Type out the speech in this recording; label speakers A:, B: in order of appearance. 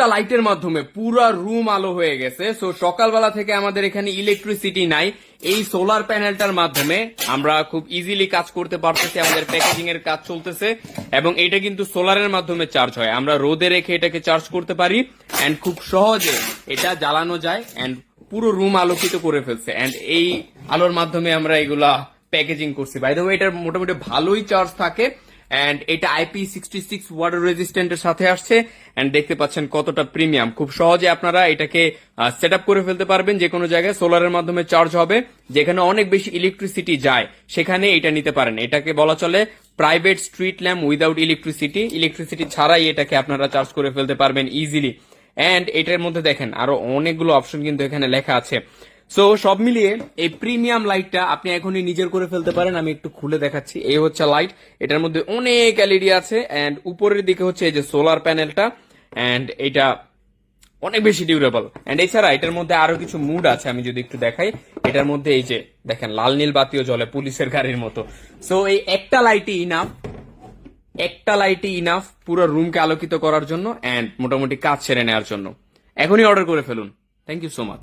A: একটা লাইটের মাধ্যমে পুরা রুম আলো হয়ে গেছে। সো সকালবেলা থেকে আমাদের এখানে ইলেকট্রিসিটি নাই। এই সোলার প্যানেলটার মাধ্যমে আমরা খুব ইজিলি কাজ করতে পারতেছি, আমাদের প্যাকেজিং এর কাজ চলতেছে, এবং এটা কিন্তু সোলারের মাধ্যমে চার্জ হয়। আমরা রোদে রেখে এটাকে চার্জ করতে পারি এন্ড খুব সহজে এটা জ্বালানো যায় এন্ড পুরো রুম আলোকিত করে ফেলছে। এন্ড এই আলোর মাধ্যমে আমরা এগুলা প্যাকেজিং করছি। বাই দ্য এটার মোটামুটি ভালোই চার্জ থাকে। এন্ড এটা আইপি সিক্সটি সিক্স ওয়াটার রেজিস্ট্যান্টের সাথে আসছে। এন্ড দেখতে পাচ্ছেন কতটা প্রিমিয়াম খুব সহজে আপনারা এটাকে সেট আপ করে ফেলতে পারবেন যে কোনো জায়গায়। সোলারের মাধ্যমে চার্জ হবে, যেখানে অনেক বেশি ইলেকট্রিসিটি যায়, সেখানে এটা নিতে পারেন। এটাকে বলা চলে private street lamp without electricity electricity ছাড়াই এটাকে আপনারা চার্জ করে ফেলতে পারবেন ইজিলি এন্ড এটার মধ্যে দেখেন, আরও অনেকগুলো অপশন কিন্তু এখানে লেখা আছে। সো সব মিলিয়ে এই প্রিমিয়াম লাইটটা আপনি এখনই নিজের করে ফেলতে পারেন। আমি একটু খুলে দেখাচ্ছি। এই হচ্ছে লাইট এটার মধ্যে অনেক এলইডি আছে এন্ড উপরের দিকে হচ্ছে এই যে সোলার প্যানেলটা এন্ড এটা অনেক বেশি ডিউরেবল এন্ড এছাড়া এটার মধ্যে আরও কিছু মুড আছে, আমি যদি একটু দেখাই। এটার মধ্যে এই যে, দেখেন, লাল নীল বাতিও জ্বলে পুলিশের গাড়ির মতো। সো এই একটা লাইটই ইনাফ একটা লাইটই ইনাফ পুরো রুমকে আলোকিত করার জন্য এন্ড মোটামুটি কাজ সেরে নেওয়ার জন্য। এখনই অর্ডার করে ফেলুন। Thank you so much